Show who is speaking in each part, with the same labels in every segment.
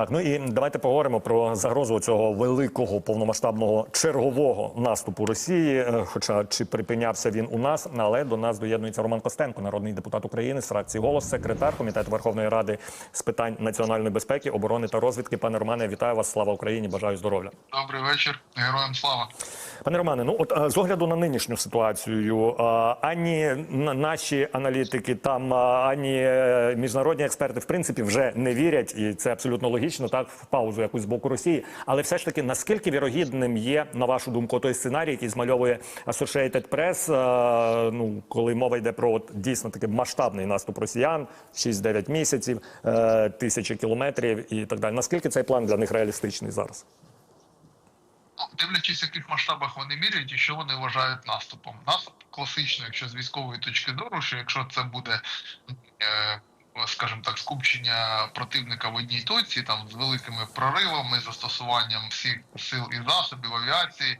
Speaker 1: Так, ну і давайте поговоримо про загрозу цього великого повномасштабного чергового наступу Росії. Е, Хоча чи припинявся він у нас, але до нас доєднується Роман Костенко, народний депутат України з фракції голос, секретар комітету Верховної Ради з питань національної безпеки, оборони та розвідки. Пане Романе, вітаю вас! Слава Україні! Бажаю здоров'я!
Speaker 2: Добрий вечір, героям слава.
Speaker 1: Пане Романе, ну от е, з огляду на нинішню ситуацію, е, ані наші аналітики, там ані міжнародні експерти в принципі вже не вірять, і це абсолютно логічно, так в паузу якусь з боку Росії. Але все ж таки, наскільки вірогідним є, на вашу думку, той сценарій, який змальовує Associated Press, е, ну коли мова йде про от, дійсно такий масштабний наступ росіян, 6-9 місяців, е, тисячі кілометрів і так далі. Наскільки цей план для них реалістичний зараз?
Speaker 2: Ну, дивлячись, в яких масштабах вони міряють і що вони вважають наступом. Наступ класично, якщо з військової точки зору, що якщо це буде, е, скажімо так, скупчення противника в одній точці, там з великими проривами, застосуванням всіх сил і засобів авіації.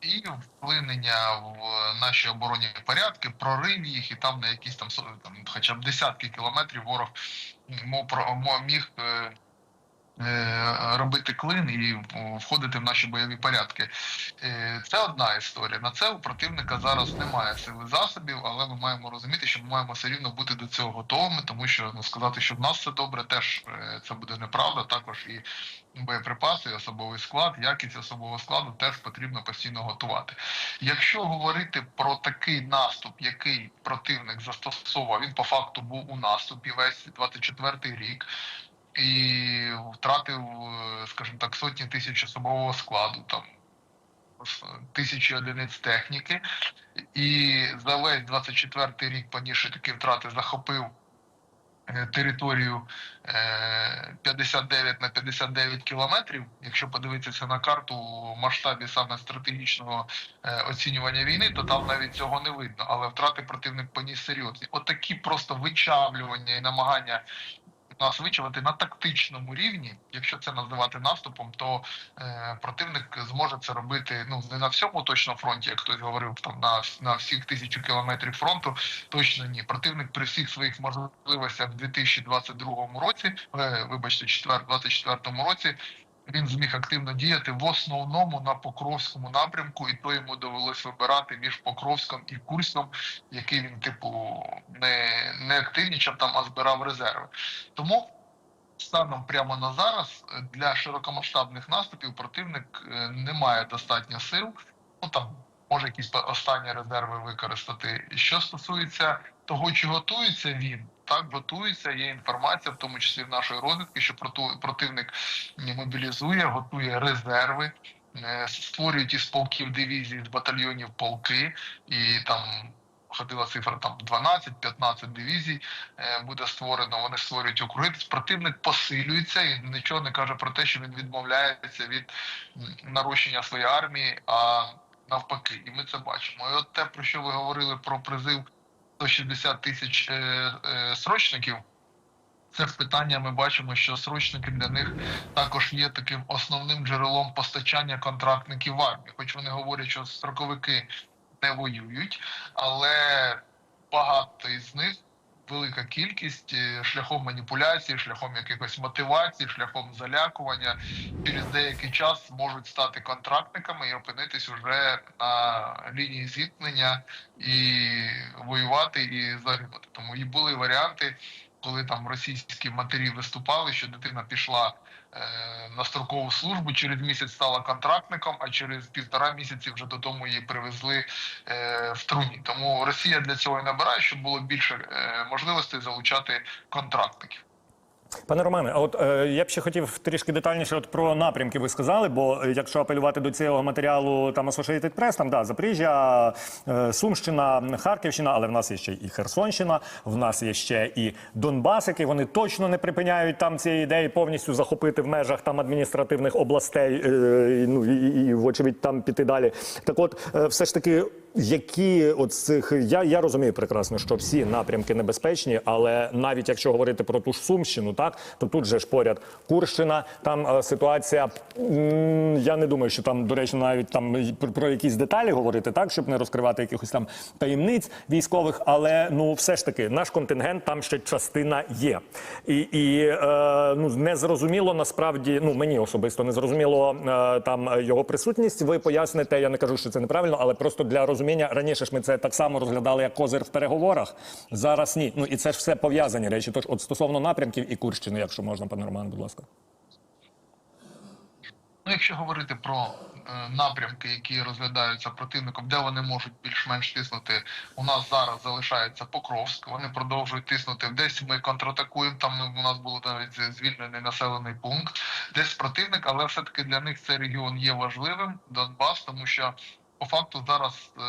Speaker 2: І вплинення в наші оборонні порядки, прорив їх, і там на якісь там, там хоча б десятки кілометрів ворог мо про- мо- міг е, е, робити клин і входити в наші бойові порядки. Е, Це одна історія. На це у противника зараз немає сили засобів, але ми маємо розуміти, що ми маємо все рівно бути до цього готовими, тому що ну, сказати, що в нас все добре, теж е, це буде неправда. Також і боєприпаси, і особовий склад, якість особового складу теж потрібно постійно готувати. Якщо говорити про такий наступ, який противник застосовував, він по факту був у наступі весь 24-й рік і втратив, е, скажімо так, сотні тисяч особового складу, там тисячі одиниць техніки, і за весь 24-й рік, понісши такі втрати, захопив е, територію е, 59 на 59 кілометрів. Якщо подивитися на карту в масштабі саме стратегічного е, оцінювання війни, то там навіть цього не видно. Але втрати противник поніс серйозні. Отакі просто вичавлювання і намагання нас вичувати на тактичному рівні, якщо це називати наступом, то е, противник зможе це робити ну не на всьому точно фронті, як хтось говорив там на, на всіх тисячу кілометрів фронту. Точно ні. Противник при всіх своїх можливостях в 2022 році, е, вибачте, 4, 24 році. Він зміг активно діяти в основному на Покровському напрямку, і то йому довелось вибирати між Покровськом і Курськом, який він, типу, не, не активнічав там, а збирав резерви. Тому станом прямо на зараз для широкомасштабних наступів противник е, не має достатньо сил. Ну там може якісь останні резерви використати. Що стосується того, чи готується він, так готується. Є інформація, в тому числі в нашої розвідки, що противник мобілізує, готує резерви. е, Створюють із полків дивізій, з батальйонів полки, і там ходила цифра там 12-15 дивізій е, буде створено. Вони створюють округи. Противник посилюється і нічого не каже про те, що він відмовляється від нарощення своєї армії, а навпаки, і ми це бачимо. І от те, про що ви говорили про призив 160 тисяч е, е, срочників. Це питання ми бачимо, що срочники для них також є таким основним джерелом постачання контрактників в армії. Хоч вони говорять, що строковики не воюють, але багато із них, велика кількість е, шляхом маніпуляції, шляхом якихось мотивацій, шляхом залякування через деякий час можуть стати контрактниками і опинитись уже на лінії зіткнення і воювати і загинути. Тому і були варіанти, коли там російські матері виступали, що дитина пішла е, на строкову службу, через місяць стала контрактником, а через півтора місяці вже додому її привезли е, в труні. Тому Росія для цього і набирає, щоб було більше е, можливостей залучати контрактників.
Speaker 1: Пане Романе, от е, я б ще хотів трішки детальніше от про напрямки ви сказали, бо якщо апелювати до цього матеріалу там Associated Press, там да, Запоріжжя, е, Сумщина, Харківщина, але в нас є ще і Херсонщина, в нас є ще і Донбас, який вони точно не припиняють там цієї ідеї повністю захопити в межах там адміністративних областей, е, і, ну і, і вочевидь там піти далі. Так от, е, все ж таки. Які от з цих я, я розумію прекрасно, що всі напрямки небезпечні, але навіть якщо говорити про ту ж Сумщину, так то тут же ж поряд Курщина, там е, ситуація. Я не думаю, що там, до речі, навіть там про, якісь деталі говорити, так щоб не розкривати якихось там таємниць військових. Але ну все ж таки, наш контингент там ще частина є, і, і е, ну не зрозуміло насправді. Ну мені особисто не зрозуміло е, там його присутність. Ви поясните. Я не кажу, що це неправильно, але просто для розуміння раніше ж ми це так само розглядали як козир в переговорах. Зараз ні. Ну і це ж все пов'язані речі. Тож, от стосовно напрямків і Курщини, якщо можна, пане Роман, будь ласка.
Speaker 2: Ну, якщо говорити про е, напрямки, які розглядаються противником, де вони можуть більш-менш тиснути, у нас зараз залишається Покровськ. Вони продовжують тиснути. Десь ми контратакуємо. Там у нас було навіть звільнений населений пункт, десь противник, але все-таки для них цей регіон є важливим. Донбас, тому що. По факту зараз е,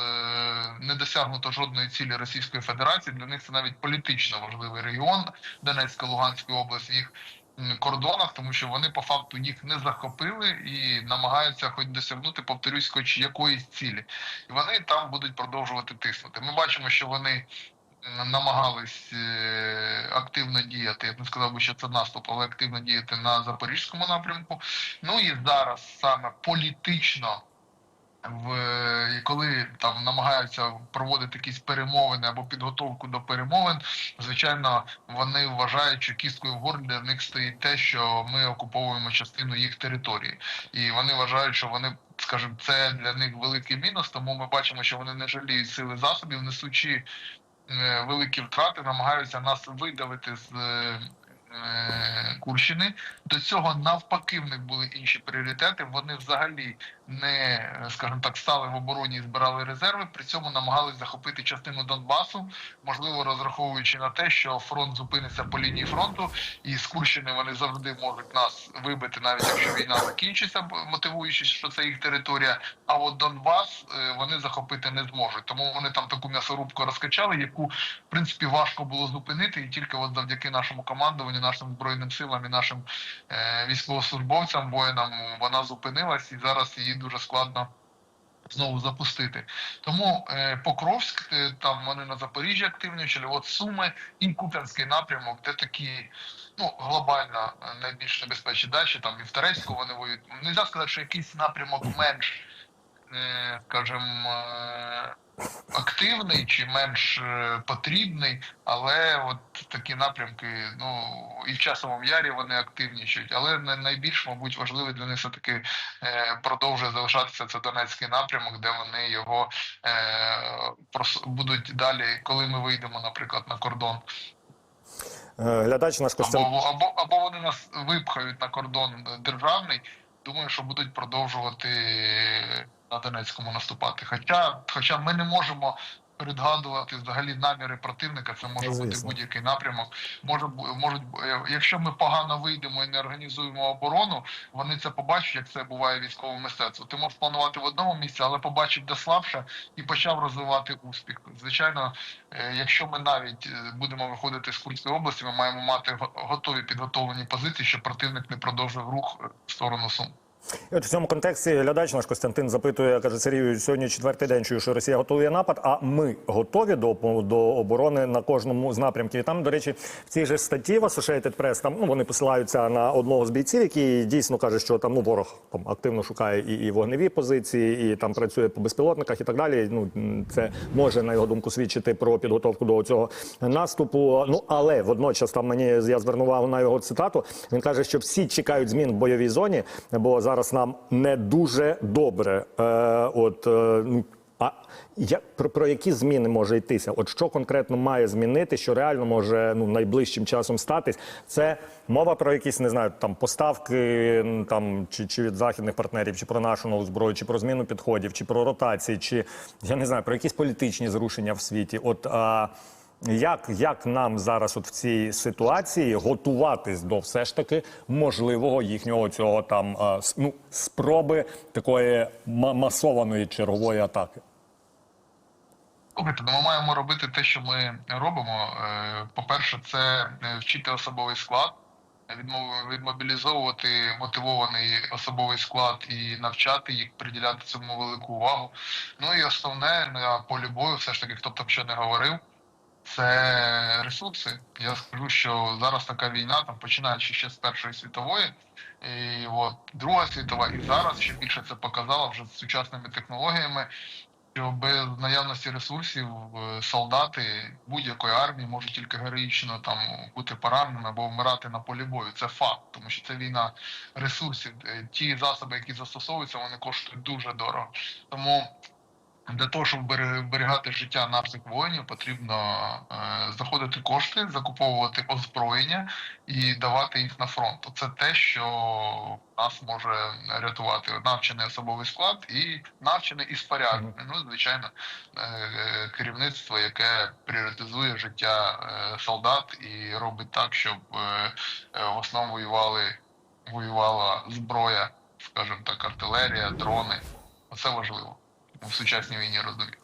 Speaker 2: не досягнуто жодної цілі Російської Федерації. Для них це навіть політично важливий регіон Донецька, Луганська область. Їх кордонах, тому що вони по факту їх не захопили і намагаються хоч досягнути, повторюсь, хоч якоїсь цілі, і вони там будуть продовжувати тиснути. Ми бачимо, що вони намагались е, активно діяти. Я б не сказав би, що це наступ, але активно діяти на запорізькому напрямку. Ну і зараз саме політично в коли там намагаються проводити якісь перемовини або підготовку до перемовин, звичайно, вони вважають, що кісткою в горлі для них стоїть те, що ми окуповуємо частину їх території, і вони вважають, що вони. Скажімо, це для них великий мінус, тому ми бачимо, що вони не жаліють сили засобів, несучи е, великі втрати, намагаються нас видавити з е, е, Курщини. До цього навпаки в них були інші пріоритети. Вони взагалі не, скажімо так, стали в обороні і збирали резерви. При цьому намагались захопити частину Донбасу, можливо, розраховуючи на те, що фронт зупиниться по лінії фронту, і з Курщини вони завжди можуть нас вибити, навіть якщо війна закінчиться, бо- мотивуючи, що це їх територія. А от Донбас е, вони захопити не зможуть. Тому вони там таку м'ясорубку розкачали, яку в принципі важко було зупинити, і тільки от завдяки нашому командуванню, нашим збройним силам і нашим е, військовослужбовцям, воїнам вона зупинилась, і зараз її дуже складно. Знову запустити. Тому е, Покровськ, е, там вони на Запоріжжі активні, от Суми і Куп'янський напрямок, де такі ну, глобально е, найбільш небезпечні дачі, там і в Терецьку вони воюють. Нельзя сказати, що якийсь напрямок менш, скажімо, е, активний чи менш е, потрібний, але от такі напрямки, ну і в часовому ярі вони активнішають. Але най- найбільш, мабуть, важливий для них все таки е, продовжує залишатися це Донецький напрямок, де вони його е, будуть далі, коли ми вийдемо, наприклад, на кордон.
Speaker 1: Е, Глядач наш
Speaker 2: Або, або, або вони нас випхають на кордон державний. Думаю, що будуть продовжувати на Донецькому наступати. Хоча, хоча ми не можемо передгадувати взагалі наміри противника, це може
Speaker 1: Ну,
Speaker 2: бути будь-який напрямок. Може можуть е, якщо ми погано вийдемо і не організуємо оборону, вони це побачать, як це буває в військовому мистецтві. Ти можеш планувати в одному місці, але побачить де слабше і почав розвивати успіх. Звичайно, Е, Якщо ми навіть е, будемо виходити з Курської області, ми маємо мати готові підготовлені позиції, щоб противник не продовжив рух в сторону Сум.
Speaker 1: От в цьому контексті глядач наш Костянтин запитує, каже Сергію, сьогодні четвертий день чую, що Росія готує напад. А ми готові до, до оборони на кожному з напрямків. І там, до речі, в цій же статті в Associated Press, там ну вони посилаються на одного з бійців, який дійсно каже, що там ну ворог там активно шукає і, і вогневі позиції, і там працює по безпілотниках і так далі. Ну це може на його думку свідчити про підготовку до цього наступу. Ну але водночас там мені я звернув увагу на його цитату. Він каже, що всі чекають змін в бойовій зоні, бо зараз нам не дуже добре. Е, от е, ну, а я про, про які зміни може йтися? От що конкретно має змінити, що реально може ну найближчим часом статись? Це мова про якісь не знаю, там поставки там чи, чи від західних партнерів, чи про нашу нову зброю, чи про зміну підходів, чи про ротації, чи я не знаю про якісь політичні зрушення в світі. От а, як, як нам зараз, от в цій ситуації, готуватись до все ж таки можливого їхнього цього там ну, спроби такої масованої чергової атаки?
Speaker 2: Слухайте, ну ми маємо робити те, що ми робимо. Е, По-перше, це е, вчити особовий склад, відмобілізовувати мотивований особовий склад і навчати їх приділяти цьому велику увагу. Ну і основне на полі бою, все ж таки, хто б там що не говорив, це ресурси. Я скажу, що зараз така війна, там починаючи ще з Першої світової, і от Друга світова, і зараз ще більше це показала вже з сучасними технологіями. Що без наявності ресурсів е, солдати будь-якої армії можуть тільки героїчно там бути пораненими або вмирати на полі бою. Це факт, тому що це війна ресурсів. Е, Ті засоби, які застосовуються, вони коштують дуже дорого. Тому для того, щоб бере- берегати життя наших воїнів, потрібно е, знаходити кошти, закуповувати озброєння і давати їх на фронт. Це те, що нас може рятувати. Навчений особовий склад і навчений і споряджений. Ну, звичайно, е, е, керівництво, яке пріоритизує життя солдат і робить так, щоб в основному воювали, воювала зброя, скажімо так, артилерія, дрони. Це важливо в сучасній війні розуміти.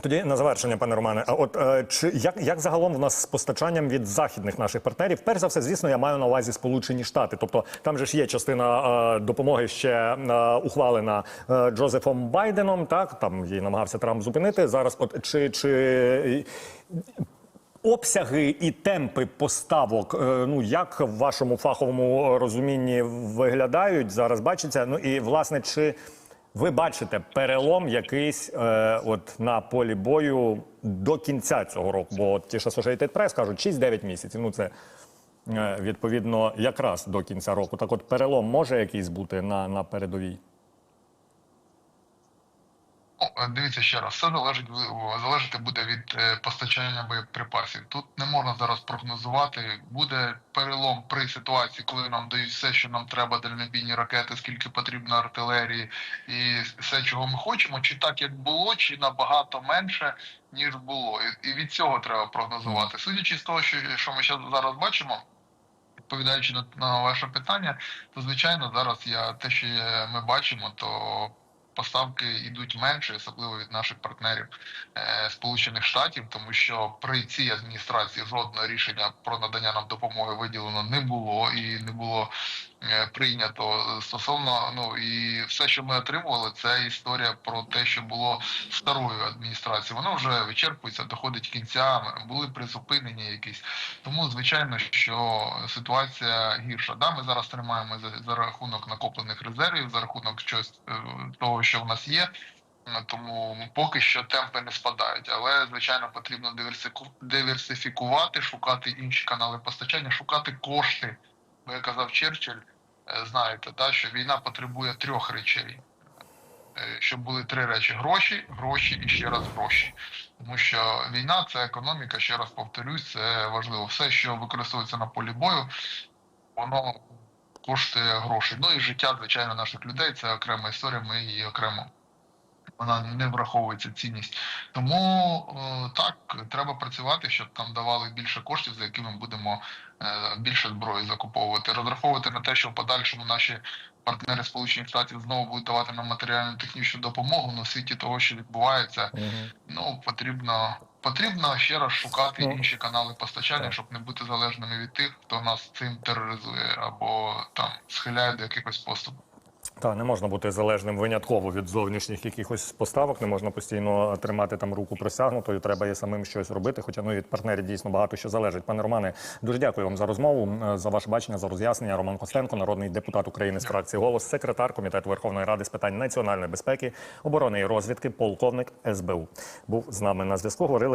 Speaker 1: Тоді на завершення, пане Романе. А от е, чи як, як загалом в нас з постачанням від західних наших партнерів? Перш за все, звісно, я маю на увазі Сполучені Штати. Тобто там же ж є частина е, допомоги ще е, ухвалена е, Джозефом Байденом. Так там її намагався Трамп зупинити. Зараз, от чи чи. Обсяги і темпи поставок, е, ну як в вашому фаховому розумінні виглядають зараз? Бачиться? Ну і власне, чи ви бачите перелом якийсь е, от на полі бою до кінця цього року? Бо от ті ж Associated Press кажуть 6-9 місяців. Ну це е, відповідно якраз до кінця року. Так, от перелом може якийсь бути на, на передовій?
Speaker 2: Дивіться ще раз, все залежить залежати буде від е, постачання боєприпасів. Тут не можна зараз прогнозувати. Буде перелом при ситуації, коли нам дають все, що нам треба, дальнобійні ракети, скільки потрібно артилерії, і все, чого ми хочемо, чи так як було, чи набагато менше ніж було. І, від цього треба прогнозувати. Судячи з того, що, що ми щас зараз бачимо. Відповідаючи на, на ваше питання, то звичайно зараз я те, що ми бачимо, то поставки йдуть менше, особливо від наших партнерів е, Сполучених Штатів, тому що при цій адміністрації жодного рішення про надання нам допомоги виділено не було і не було прийнято стосовно. Ну і все, що ми отримували, це історія про те, що було старою адміністрацією. Воно вже вичерпується, доходить кінця. Були призупинені якісь. Тому звичайно, що ситуація гірша. Да, ми зараз тримаємо за, за рахунок накоплених резервів, за рахунок щось е, того, що в нас є. Е, Тому поки що темпи не спадають, але звичайно потрібно диверсифікувати, шукати інші канали постачання, шукати кошти. Бо як казав Черчилль, е, знаєте, та що війна потребує трьох речей. Е, Щоб були три речі: гроші, гроші і ще раз гроші. Тому що війна це економіка, ще раз повторюсь, це важливо. Все, що використовується на полі бою, воно коштує гроші. Ну і життя, звичайно, наших людей це окрема історія. Ми її окремо вона не враховується цінність. Тому е, так треба працювати, щоб там давали більше коштів, за якими будемо е, більше зброї закуповувати. Розраховувати на те, що в подальшому наші партнери Сполучених Штатів знову будуть давати нам матеріальну технічну допомогу на світі того, що відбувається. Ну потрібно. Потрібно ще раз шукати
Speaker 1: Ну,
Speaker 2: інші канали постачання,
Speaker 1: так.
Speaker 2: щоб не бути залежними від тих, хто нас цим тероризує або там схиляє до якихось поступок.
Speaker 1: Та не можна бути залежним винятково від зовнішніх якихось поставок. Не можна постійно тримати там руку просягнутою. Треба і самим щось робити. Хоча ну від партнерів дійсно багато що залежить. Пане Романе, дуже дякую вам за розмову, е, за ваше бачення, за роз'яснення. Роман Костенко, народний депутат України з фракції голос, секретар комітету Верховної Ради з питань національної безпеки, оборони і розвідки, полковник СБУ. Був з нами на зв'язку. Говорили